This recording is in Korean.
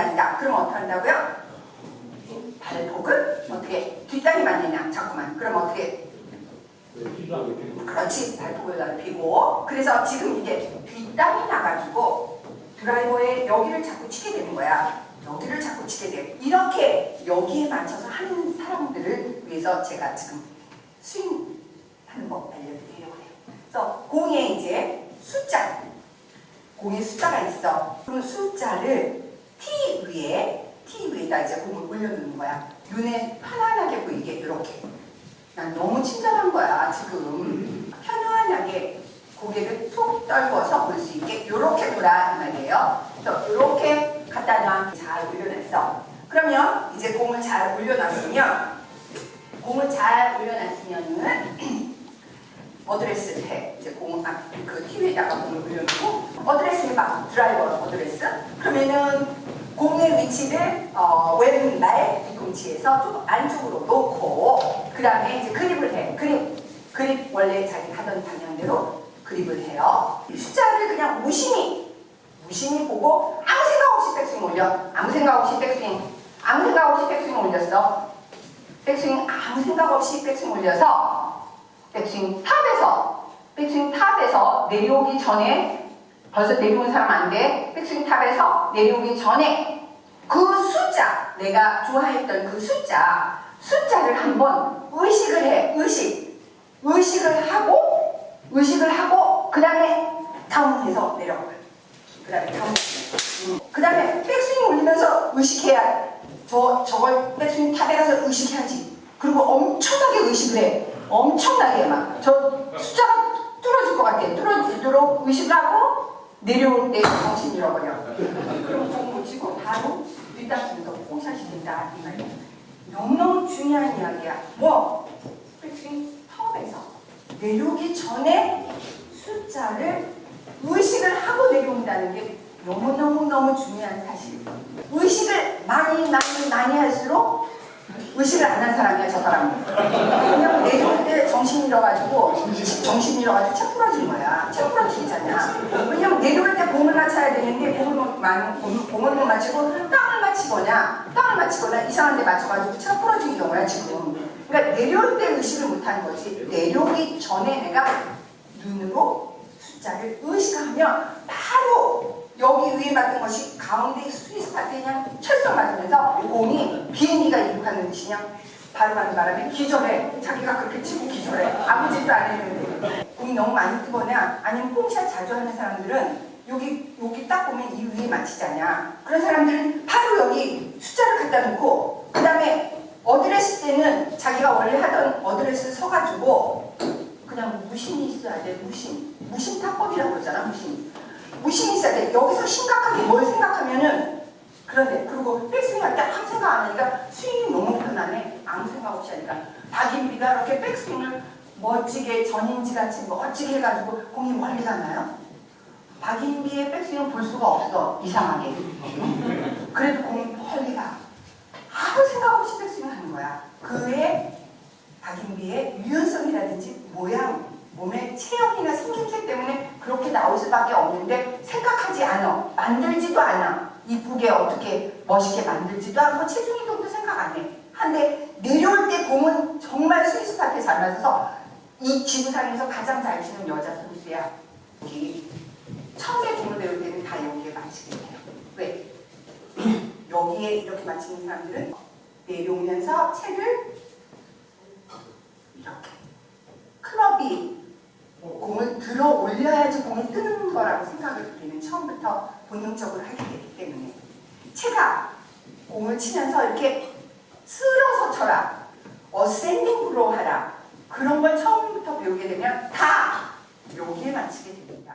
양이다. 그럼 어떻게 한다고요? 발목을 어떻게 뒷땅이 양 자꾸만. 그럼 어떻게? 그렇지. 발목을 넓히고. 그래서 지금 이게 뒷땅이 나가지고 드라이버에 여기를 자꾸 치게 되는 거야. 여기를 자꾸 치게 돼. 이렇게 여기에 맞춰서 하는 사람들을 위해서 제가 지금 스윙 하는 법 알려드리려고 해요. 그래서 공에 이제 숫자. 공에 숫자가 있어. 그 숫자를 T 위에 T 위에다 이제 공을 올려놓는 거야. 눈에 편안하게 보이게 이렇게. 난 너무 친절한 거야 지금. 편안하게 고개를 툭 떨궈서 볼 수 있게 이렇게 보라 이 말이에요. 그래서 이렇게 갖다 놔 잘 올려놨어. 그러면 이제 공을 잘 올려놨으면 공을 잘 올려놨으면은 어드레스를 해. 이제 공, 아, 그 TV에다가 공을 올려놓고 어드레스 해봐 드라이버 어드레스. 그러면은 공의 위치를 어, 왼발 뒤꿈치에서 좀 안쪽으로 놓고 그 다음에 이제 그립을 해 그립. 그립 원래 자기 하던 방향대로 그립을 해요. 이 숫자를 그냥 무심히 무심히 보고 아무 생각 없이 백스윙 올려. 아무 생각 없이 백스윙. 아무 생각 없이 백스윙 올렸어. 백스윙 아무 생각 없이 백스윙 올려서 백스윙 탑에서 백스윙 탑에서 내려오기 전에 벌써 내려온 사람 안 돼. 백스윙 탑에서 내려오기 전에 그 숫자 내가 좋아했던 그 숫자 숫자를 한번 의식을 해 의식. 의식을 하고 의식을 하고 그 다음에 다운해서 내려가 그 다음에 다운. 그 다음에 백스윙 올리면서 의식해야 저 저걸 백스윙 탑에 가서 의식해야지. 그리고 엄청나게 의식을 해. 엄청나게 막. 저 숫자가 뚫어질 것 같아. 뚫어지도록 의식을 하고 내려올 때 정신 잃어버려 그럼 공못 치고 바로 뒷다리면서 된다. 이 말이야 너무너무 중요한 이야기야. 뭐? 백스윙 탑에서 내려오기 전에 숫자를 의식을 하고 내려온다는 게 너무너무너무 중요한 사실 의식을 많이 많이 많이 할수록 의식을 안 한 사람이야 저 사람은 그냥 내려올 때 정신 잃어가지고 정신 잃어가지고 책 부러진 거야. 책 부러지잖아. 왜냐면 내려올 때 공을 맞춰야 되는데 공을 못, 만- 공- 공을 못 맞추고 땅을 맞히거나 땅을 맞히거나 이상한 데 맞춰가지고 책 부러진 경우야 지금. 그러니까 내려올 때 의식을 못하는 거지. 내려오기 전에 내가 눈으로 숫자를 의식하면 바로 여기 위에 맞는 것이 가운데 스위스 파트에 그냥 철썩 맞으면서 공이 비행기가 이륙하는 그냥 가는 바람에 기절해. 자기가 그렇게 치고 기절해. 아무 짓도 안 했는데. 공이 너무 많이 뜨거나 아니면 뽕샷 자주 하는 사람들은 여기 여기 딱 보면 이 위에 맞히잖아. 그런 사람들은 바로 여기 숫자를 갖다 놓고 그 다음에 어드레스 때는 자기가 원래 하던 어드레스 서가지고 그냥 무심이 있어야 돼 무심 무심 타법이라고 그러잖아 무심 무심이 있어야 돼. 여기서 심각하게 뭘 생각하면은 그런데 그리고 백스윙 할 때 아무 생각 안 하니까 스윙이 너무 편하네. 아무 생각 없이 하니까 박인비가 이렇게 백스윙을 멋지게 전인지 같이 멋지게 해가지고 공이 멀리 가나요? 박인비의 백스윙 볼 수가 없어 이상하게. 그래도 공이 멀리 가 아무 생각 없이 백스윙 하는 거야. 그의 박인비의 유연성이라든지 모양, 몸의 체형이나 생김새 때문에 그렇게 나올 수밖에 없는데 생각하지 않아. 만들지도 않아. 이쁘게 어떻게 멋있게 만들지도 않고 체중 이동도 생각 안 해. 한데 내려올 때 공은 정말 스위스 파트에 잘 맞아서 이 지구상에서 가장 잘 치는 여자 선수야. 여기 처음에 공을 배울 때는 다 여기에 맞히게 돼요. 왜? 여기에 이렇게 맞히는 사람들은 내려오면서 채를 이렇게 클럽이 공을 들어 올려야지 공이 뜨는 거라고 생각을 우리는 처음부터 본능적으로 하게 되기 때문에. 채가 공을 치면서 이렇게 쓸어서 쳐라. 어센딩으로 하라. 그런 걸 처음부터 배우게 되면 다 여기에 맞추게 됩니다